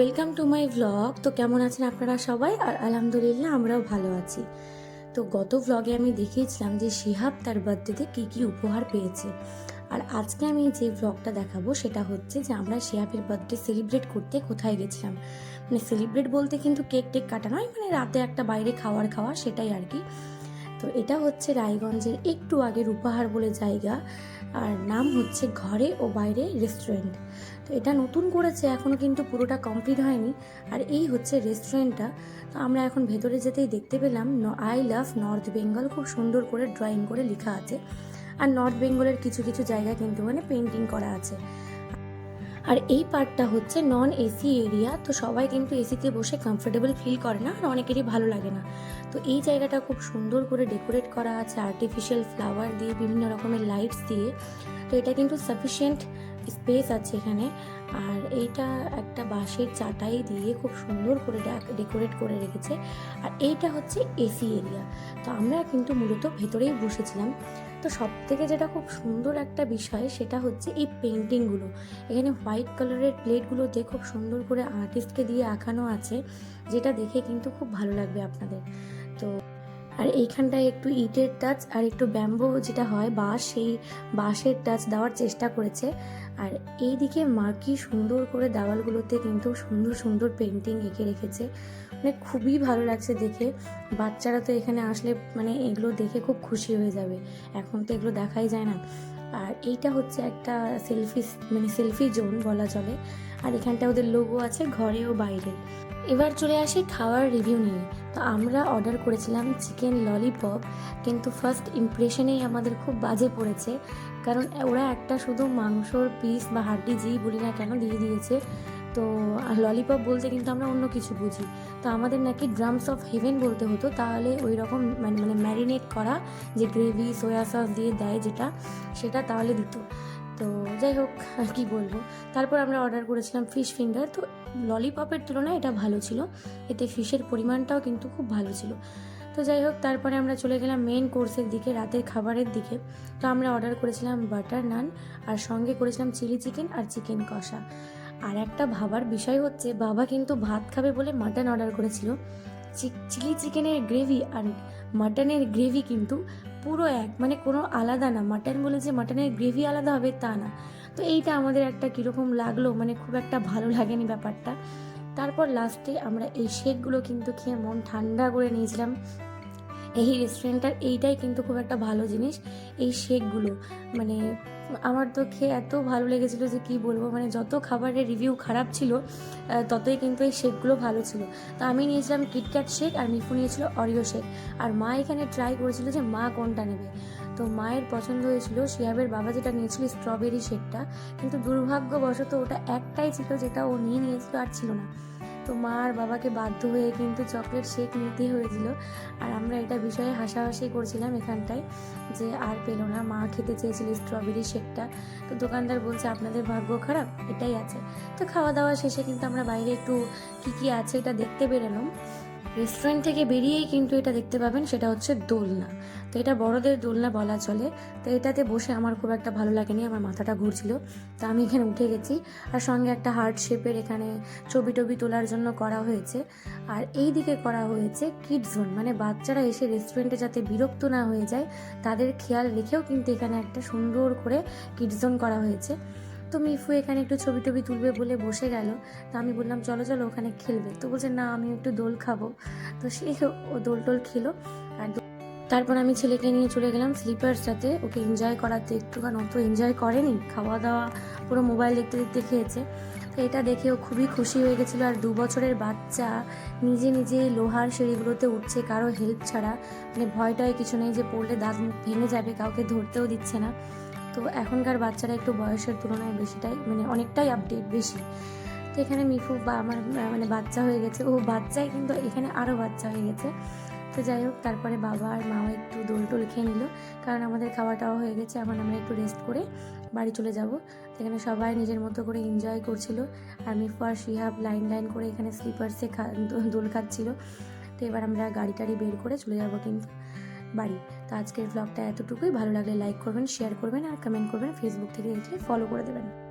Welcome to my vlog তো কেমন আছেন আপনারা সবাই? আর আলহামদুলিল্লাহ আমরাও ভালো আছি। তো গত ভ্লগে আমি দেখিয়েছিলাম যে শিহাব তার বার্থডেতে কী কী উপহার পেয়েছে। আর আজকে আমি যে ভ্লগটা দেখাবো সেটা হচ্ছে যে আমরা শিহাবের বার্থডে সেলিব্রেট করতে কোথায় গেছিলাম। মানে সেলিব্রেট বলতে কিন্তু কেক টেক কাটা নয় মানে রাতে একটা বাইরে খাওয়ার খাওয়া সেটাই আর কি। তো এটা হচ্ছে রায়গঞ্জের একটু আগের উপহার বলে জায়গা। আর নাম হচ্ছে ঘরে ও বাইরে রেস্টুরেন্ট। তো এটা নতুন করেছে এখনও কিন্তু পুরোটা কমপ্লিট হয়নি। আর এই হচ্ছে রেস্টুরেন্টটা। তো আমরা এখন ভেতরে যেতেই দেখতে পেলাম আই লাভ নর্থ বেঙ্গল, খুব সুন্দর করে ড্রয়িং করে লেখা আছে। আর নর্থ বেঙ্গলের কিছু কিছু জায়গা কিন্তু মানে পেন্টিং করা আছে। আর এই পার্টটা হচ্ছে নন এসি এরিয়া, তো সবাই কিন্তু এসিতে বসে কমফোর্টেবল ফিল করে না, আর অনেকেরই ভালো লাগে না। তো এই জায়গাটা খুব সুন্দর করে ডেকোরেট করা আছে আর্টিফিশিয়াল ফ্লাওয়ার দিয়ে, বিভিন্ন রকমের লাইটস দিয়ে। তো এটা কিন্তু সাফিসিয়েন্ট স্পেস আছে এখানে। আর এইটা একটা বাঁশের চাটাই দিয়ে খুব সুন্দর করে ডেকোরেট করে রেখেছে। আর এইটা হচ্ছে এসি এরিয়া। তো আমরা কিন্তু মূলত ভেতরেই বসেছিলাম। তো সব থেকে যেটা খুব সুন্দর একটা বিষয় সেটা হচ্ছে এই পেন্টিংগুলো এখানে হোয়াইট কালারের প্লেটগুলোতে খুব সুন্দর করে আর্টিস্টকে দিয়ে আঁকানো আছে, যেটা দেখে কিন্তু খুব ভালো লাগবে আপনাদের। তো আর এইখানটায় একটু ইটের টাচ আর একটু ব্যাম্বো যেটা হয়, বাঁশ, সেই বাঁশের টাচ দেওয়ার চেষ্টা করেছে। আর এই দিকে মার্কি সুন্দর করে দেওয়ালগুলোতে কিন্তু সুন্দর সুন্দর পেন্টিং এঁকে রেখেছে। মানে খুবই ভালো লাগছে দেখে। বাচ্চারা তো এখানে আসলে মানে এগুলো দেখে খুব খুশি হয়ে যাবে। এখন তো এগুলো দেখাই যায় না। আর এইটা হচ্ছে একটা সেলফি মানে সেলফি জোন বলা চলে। আর এখানটা ওদের লোগো আছে, ঘরে ও বাইরে। এবার চলে আসি খাওয়ার রিভিউ নিয়ে। তো আমরা অর্ডার করেছিলাম চিকেন ললিপপ কিন্তু ফার্স্ট ইমপ্রেশনেই আমাদের খুব বাজে পড়েছে। কারণ ওরা একটা শুধু মাংসর পিস বা হাড্ডি যেই বলি না কেন দিয়ে দিয়েছে তো, আর ললিপপ বলতে কিন্তু আমরা অন্য কিছু বুঝি। তো আমাদের নাকি ড্রামস অফ হেভেন বলতে হতো, তাহলে ওই রকম মানে মানে ম্যারিনেট করা যে গ্রেভি সয়া সস দিয়ে দেয় যেটা, সেটা তাহলে দিত। তো যাই হোক কি বলব। তারপর আমরা অর্ডার করেছিলাম ফিশ ফিঙ্গার তো ললিপপের তুলনায় এটা ভালো ছিল। এতে ফিশের পরিমাণটাও কিন্তু খুব ভালো ছিল। তো যাই হোক, তারপরে আমরা চলে গেলাম মেন কোর্সের দিকে, রাতের খাবারের দিকে। তো আমরা অর্ডার করেছিলাম বাটার নান আর সঙ্গে করেছিলাম চিলি চিকেন আর চিকেন কষা। আর একটা ভাবার বিষয় হচ্ছে, বাবা কিন্তু ভাত খাবে বলে মাটন অর্ডার করেছিল। চিলি চিকেনের গ্রেভি আর মাটনের গ্রেভি কিন্তু পুরো এক মানে কোনো আলাদা না। মাটন বলে যে মাটনের গ্রেভি আলাদা হবে তা না। তো এইটা আমাদের একটা কীরকম লাগল মানে খুব একটা ভালো লাগেনি ব্যাপারটা। তারপর লাস্টে আমরা এই শেকগুলো কিন্তু খেয়ে মন ঠান্ডা করে নিয়েছিলাম। এই রেস্টুরেন্টটার এইটাই কিন্তু খুব একটা ভালো জিনিস, এই শেকগুলো। মানে আমার তো খেয়ে এত ভালো লেগেছিলো যে কি বলব মানে যত খাবারের রিভিউ খারাপ ছিল ততই কিন্তু এই শেকগুলো ভালো ছিল। তো আমি নিয়েছিলাম কিটক্যাট শেক আর মিফু নিয়েছিল অরিও শেক আর মা এখানে ট্রাই করেছিল যে মা কোনটা নেবে। তো মায়ের পছন্দ হয়েছিল, শিয়াবের বাবা যেটা নিয়েছিল স্ট্রবেরি শেকটা কিন্তু দুর্ভাগ্যবশত ওটা একটাই ছিল যেটা ও নিয়ে নিয়েছিল আর ছিল না। তো মা আর বাবাকে বাধ্য হয়ে কিন্তু চকলেট শেক নিতে হয়েছিল। আর আমরা এটা বিষয়ে হাসাহাসি করছিলাম এখানটায় যে আর পেল না। মা খেতে চেয়েছিল স্ট্রবেরি শেকটা। তো দোকানদার বলছে, আপনাদের ভাগ্য খারাপ? এটাই আছে। তো খাওয়া দাওয়া শেষে কিন্তু আমরা বাইরে একটু কী কী আছে এটা দেখতে বেরোলাম। রেস্টুরেন্ট থেকে বেরিয়েই কিন্তু এটা দেখতে পাবেন, সেটা হচ্ছে দোলনা। তো এটা বড়দের দোলনা বলা চলে। তো এটাতে বসে আমার খুব একটা ভালো লাগেনি, আমার মাথাটা ঘুরছিল। তো আমি এখানে উঠে গেছি আর সঙ্গে একটা হার্ট শেপের এখানে ছবি টবি তোলার জন্য করা হয়েছে। আর এই দিকে করা হয়েছে কিড জোন মানে বাচ্চারা এসে রেস্টুরেন্টে যাতে বিরক্ত না হয়ে যায়, তাদের খেয়াল রেখেও কিন্তু এখানে একটা সুন্দর করে কিড জোন করা হয়েছে। তো মিফু এখানে একটু ছবি টবি তুলবে বলে বসে গেল। তো আমি বললাম, চলো চলো, ওখানে খেলবে। তো বলছে, না, আমি একটু দোল খাব। তো সে ও দোল টোল খেলো। আর তারপর আমি ছেলেকে নিয়ে চলে গেলাম স্লিপারসটাতে ওকে এনজয় করাতে একটুখানি। অত এনজয় করেনি খাওয়া দাওয়া পুরো মোবাইল দেখতে দেখতে খেয়েছে। তো এটা দেখে ও খুবই খুশি হয়ে গেছিল। আর দু বছরের বাচ্চা, নিজে নিজে লোহার সিঁড়িগুলোতে উঠছে, কারও হেল্প ছাড়া। মানে ভয়টায় কিছু নেই যে পড়লে দাঁত ভেঙে যাবে, কাউকে ধরতেও দিচ্ছে না। তো এখনকার বাচ্চারা একটু বয়সের তুলনায় বেশিটাই মানে অনেকটাই আপডেট বেশি। তো এখানে মিফু বা আমার মানে বাচ্চা হয়ে গেছে। ও বাচ্চাই কিন্তু এখানে আরও বাচ্চা হয়ে গেছে। তো যাই হোক, তারপরে বাবা আর মাও একটু দোল টোল খেয়ে নিল। কারণ আমাদের খাওয়া টাওয়া হয়ে গেছে, এখন আমরা একটু রেস্ট করে বাড়ি চলে যাব। এখানে সবাই নিজের মতো করে এনজয় করছিল। আর মিফু আর শিহাব লাইন লাইন করে এখানে স্লিপার্সে খা, দোল খাচ্ছিল। তো এবার আমরা গাড়ি টাড়ি বের করে চলে যাব কিন্তু। বাড়ি। তো আজকের ব্লগটা এতটুকুই। ভালো লাগলে লাইক করবেন শেয়ার করবেন আর কমেন্ট করবেন ফেসবুক থেকে দেখলে ফলো করে দেবেন।